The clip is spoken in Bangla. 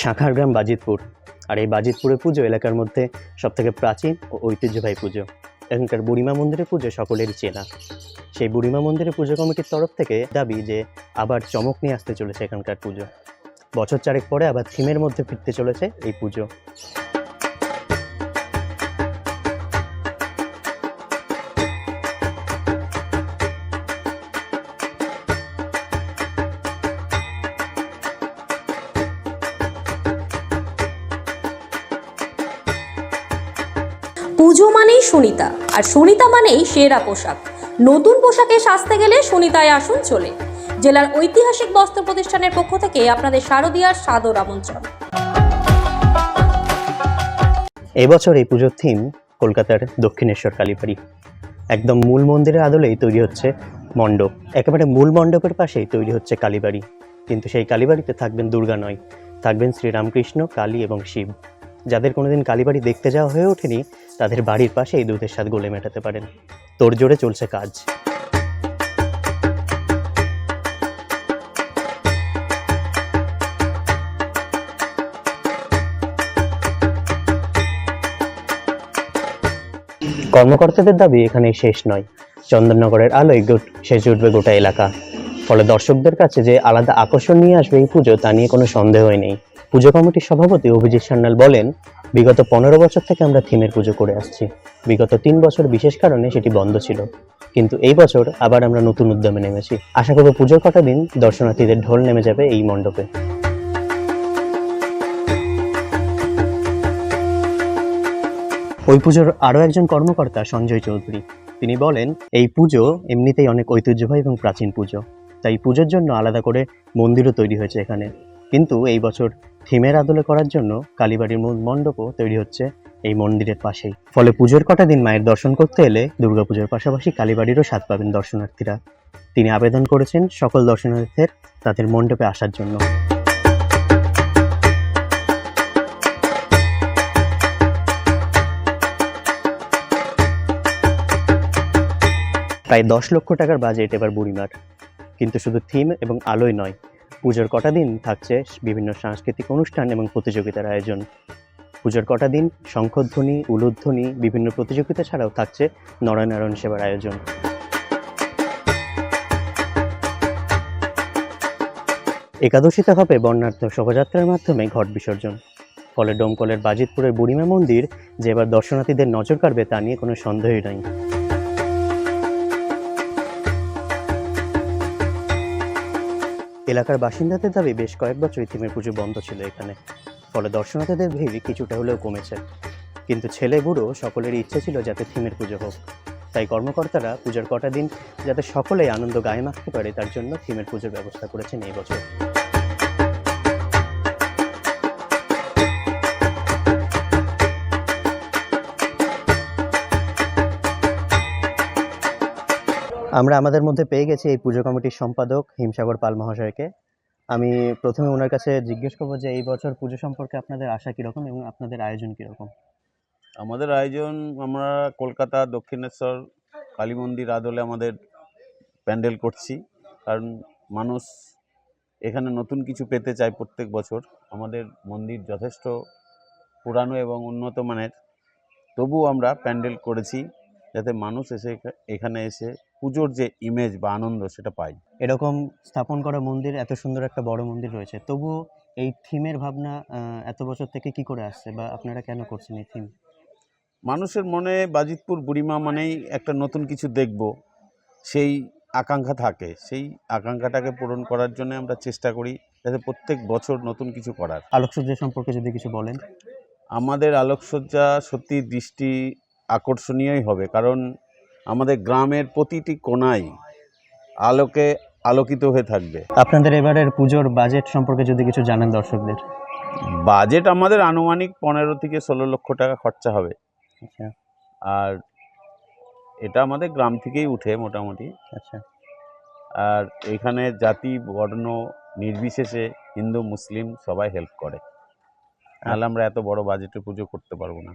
শাখার গ্রাম বাজিতপুর। আর এই বাজিতপুরের পুজো এলাকার মধ্যে সবথেকে প্রাচীন ও ঐতিহ্যবাহী পুজো। এখানকার বুড়িমা মন্দিরের পুজো সকলেরই চেনা। সেই বুড়িমা মন্দিরের পুজো কমিটির তরফ থেকে দাবি যে, আবার চমক নিয়ে আসতে চলেছে এখানকার পুজো। বছর চারেক পরে আবার থিমের মধ্যে ফিরতে চলেছে এই পুজো। পুজো মানেই সুনিতা, আর সুনিতা মানেই সেরা পোশাক। নতুন পোশাকে সাজতে গেলে সুনিতায় আসুন চলে। জেলার ঐতিহাসিক বস্ত্র প্রতিষ্ঠানের পক্ষ থেকে আপনাদের শারদীয়ার সাদর আমন্ত্রণ। এবছর এই পুজোর থিম কলকাতার দক্ষিণেশ্বর কালীবাড়ি। একদম মূল মন্দিরের আদলেই তৈরি হচ্ছে মণ্ডপ। একেবারে মূল মণ্ডপের পাশেই তৈরি হচ্ছে কালীবাড়ি। কিন্তু সেই কালীবাড়িতে থাকবেন দুর্গা নয়, থাকবেন শ্রীরামকৃষ্ণ, কালী এবং শিব। যাদের কোনোদিন কালীবাড়ি দেখতে যাওয়া হয়ে ওঠেনি তাদের বাড়ির পাশে এই দুধের স্বাদ গোলে মেটাতে পারেন। তোর জোরে চলছে কাজ। কর্মকর্তাদের দাবি এখানে শেষ নয়। চন্দননগরের আলোয় সেজে উঠবে গোটা এলাকা। ফলে দর্শকদের কাছে যে আলাদা আকর্ষণ নিয়ে আসবে এই পুজো তা নিয়ে কোনো সন্দেহই নেই। পুজো কমিটির সভাপতি অভিজিৎ সান্যাল বলেন বিগত পনেরো বছর থেকে আমরা থিমের পুজো করে আসছি। বিগত তিন বছর বিশেষ কারণে সেটি বন্ধ ছিল। কিন্তু এই বছর আবার আমরা নতুন উদ্যমে নেমেছি। আশা করব পুজোর কটা দিন দর্শনার্থীদের ঢোল নেমে যাবে এই মণ্ডপে। ওই পুজোর আরও একজন কর্মকর্তা সঞ্জয় চৌধুরী। তিনি বলেন, এই পুজো এমনিতেই অনেক ঐতিহ্যবাহী এবং প্রাচীন পুজো। তাই পুজোর জন্য আলাদা করে মন্দিরও তৈরি হয়েছে এখানে। কিন্তু এই বছর থিমের আদলে করার জন্য কালীবাড়ির মূল মণ্ডপও তৈরি হচ্ছে এই মন্দিরের পাশেই। ফলে পুজোর কটা দিন মায়ের দর্শন করতে এলে দুর্গাপুজোর পাশাপাশি কালীবাড়িরও স্বাদ পাবেন দর্শনার্থীরা। তিনি আবেদন করেছেন সকল দর্শনার্থীদের তাদের মণ্ডপে আসার জন্য। প্রায় দশ লক্ষ টাকার বাজেট এবার বুড়িমার। কিন্তু শুধু থিম এবং আলোই নয় পুজোর কটা দিন থাকছে বিভিন্ন সাংস্কৃতিক অনুষ্ঠান এবং প্রতিযোগিতার আয়োজন। পুজোর কটা দিন শঙ্খধ্বনি, উলুধ্বনি, বিভিন্ন প্রতিযোগিতা ছাড়াও থাকছে নরনারায়ণ সেবার আয়োজন। একাদশীতে হবে বর্ণাঢ্য শোভাযাত্রার মাধ্যমে ঘট বিসর্জন। ফলে ডোমকলের বাজিতপুরের বুড়িমা মন্দির যে এবার দর্শনার্থীদের নজর কাড়বে তা নিয়ে কোনো সন্দেহই নাই। এলাকার বাসিন্দাদের দাবি বেশ কয়েক বছর থিমের পুজো বন্ধ ছিল এখানে। ফলে দর্শনার্থীদের ভিড় কিছুটা হলেও কমেছে। কিন্তু ছেলে, বুড়ো সকলেরই ইচ্ছে ছিল যাতে থিমের পুজো হোক। তাই কর্মকর্তারা পূজার কটা দিন যাতে সকলেই আনন্দ গায়ে মাখতে পারে, তার জন্য থিমের পুজোর ব্যবস্থা করেছেন এই বছর। আমরা আমাদের মধ্যে পেয়ে গেছি এই পুজো কমিটির সম্পাদক হিমসাগর পাল মহাশয়কে। আমি প্রথমে ওনার কাছে জিজ্ঞেস করব যে এই বছর পুজো সম্পর্কে আপনাদের আশা কীরকম এবং আপনাদের আয়োজন কীরকম? আমাদের আয়োজন, আমরা কলকাতা, দক্ষিণেশ্বর কালী মন্দির আদলে আমাদের প্যান্ডেল করছি। কারণ মানুষ এখানে নতুন কিছু পেতে চায় প্রত্যেক বছর। আমাদের মন্দির যথেষ্ট পুরানো এবং উন্নত মানের। তবু আমরা প্যান্ডেল করেছি। যাতে মানুষ এসে এখানে এসে পুজোর যে ইমেজ বা আনন্দ সেটা পায়। এরকম স্থাপন করা মন্দির এত সুন্দর একটা বড় মন্দির রয়েছে। তবুও এই থিমের ভাবনা এত বছর থেকে কি করে আসছে বা আপনারা কেন করছেন এই থিম মানুষের মনে বাজিতপুর বুড়িমা মানেই একটা নতুন কিছু দেখব। সেই আকাঙ্ক্ষা থাকে। সেই আকাঙ্ক্ষাটাকে পূরণ করার জন্য আমরা চেষ্টা করি যাতে প্রত্যেক বছর নতুন কিছু করার। আলোকসজ্জা সম্পর্কে যদি কিছু বলেন। আমাদের আলোকসজ্জা সত্যি দৃষ্টি আকর্ষণীয়ই হবে কারণ আমাদের গ্রামের প্রতিটি কোনায় আলোকে আলোকিত হয়ে থাকবে। আপনাদের এবারের পুজোর বাজেট সম্পর্কে যদি কিছু জানেন দর্শকদের। বাজেট আমাদের আনুমানিক পনেরো থেকে ষোলো লক্ষ টাকা খরচা হবে। আচ্ছা। আর এটা আমাদের গ্রাম থেকেই উঠে মোটামুটি। আচ্ছা। আর এখানে জাতি বর্ণ নির্বিশেষে হিন্দু মুসলিম সবাই হেল্প করে। নাহলে আমরা এত বড় বাজেটে পুজো করতে পারব না।